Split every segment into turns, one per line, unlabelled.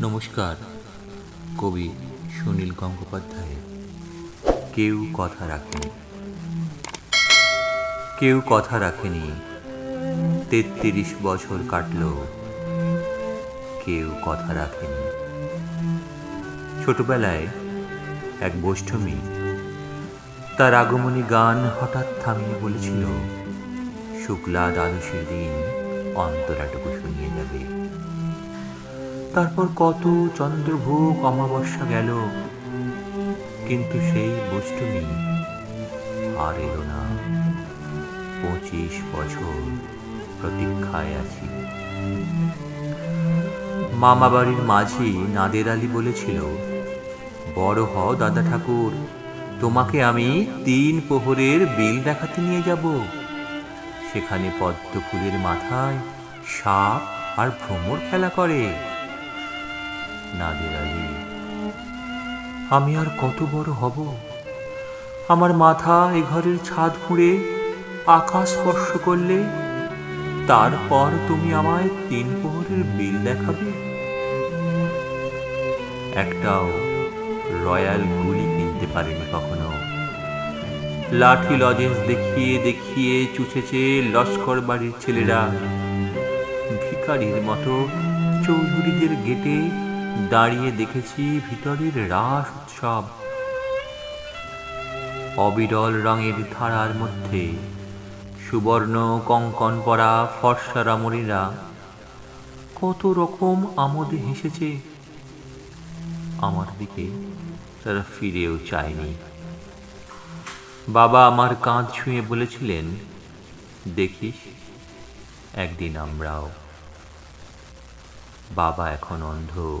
নমস্কার, কবি সুনীল গঙ্গোপাধ্যায়। কেউ কথা রাখেনি। কেউ কথা রাখেনি। তেত্রিশ বছর কাটল। কেউ কথা রাখেনি। ছোটবেলায় এক বৈষ্ঠমী তার আগমনী গান হঠাৎ থামিয়ে বলেছিল, শুক্লা দ্বাদশীর দিন অন্তরাটুকু শুনিয়ে যাবে। তারপর কত চন্দ্রভোগ অমাবস্যা গেল। কিন্তু সেই বৈষ্ণবী আর এলো না। পঁচিশ বছর প্রতীক্ষায় আছি। মামা বাড়ির মাঝি নাদের আলী বলেছিল, বড় হও দাদা ঠাকুর, তোমাকে আমি তিন প্রহরের বিল দেখাতে নিয়ে যাব। সেখানে পদ্ম ফুলের মাথায় সাপ আর ভ্রমর খেলা করে। নাদের আলী আমি আর কত বড় হব? আমার মাথা এ ঘরের ছাদ খুঁড়ে আকাশ স্পর্শ করলে তারপর তুমি আমায় তিন প্রহরের বিল দেখাবে। একটাও রয়্যাল গুলি কিনতে পারেনি কখনো। লাঠি লজেন্স দেখিয়ে দেখিয়ে চুচেছে লস্কর বাড়ির ছেলেরা। ভিকারির মতো চৌধুরীদের গেটে দাঁড়িয়ে দেখেছি ভিতরের রাস উৎসব। অবিরল রঙের ধারার মধ্যে সুবর্ণ কঙ্কন পরা ফর্সা রমণীরা কত রকম আমোদে হেসেছে। আমার দিকে তারা ফিরেও চায়নি। বাবা আমার কাঁধ ছুঁয়ে বলেছিলেন, দেখিস, একদিন আমরাও। বাবা এখন অন্ধ।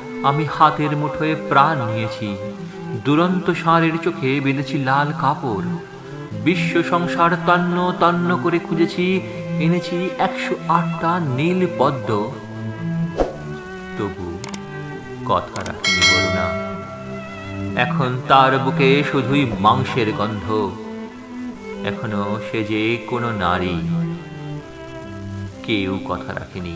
আমি হাতের মুঠোয় প্রাণ নিয়েছি। দুরন্ত ষাঁড়ের চোখে বেঁধেছি লাল কাপড়। বিশ্ব সংসার তন্ন তন্ন করে খুঁজেছি, এনেছি একশো আটটা নীল পদ্ম। তবু কথা রাখিনি বলুনা এখন তার বুকে শুধুই মাংসের গন্ধ। এখনও সে যে কোনো নারী। কেউ কথা রাখেনি।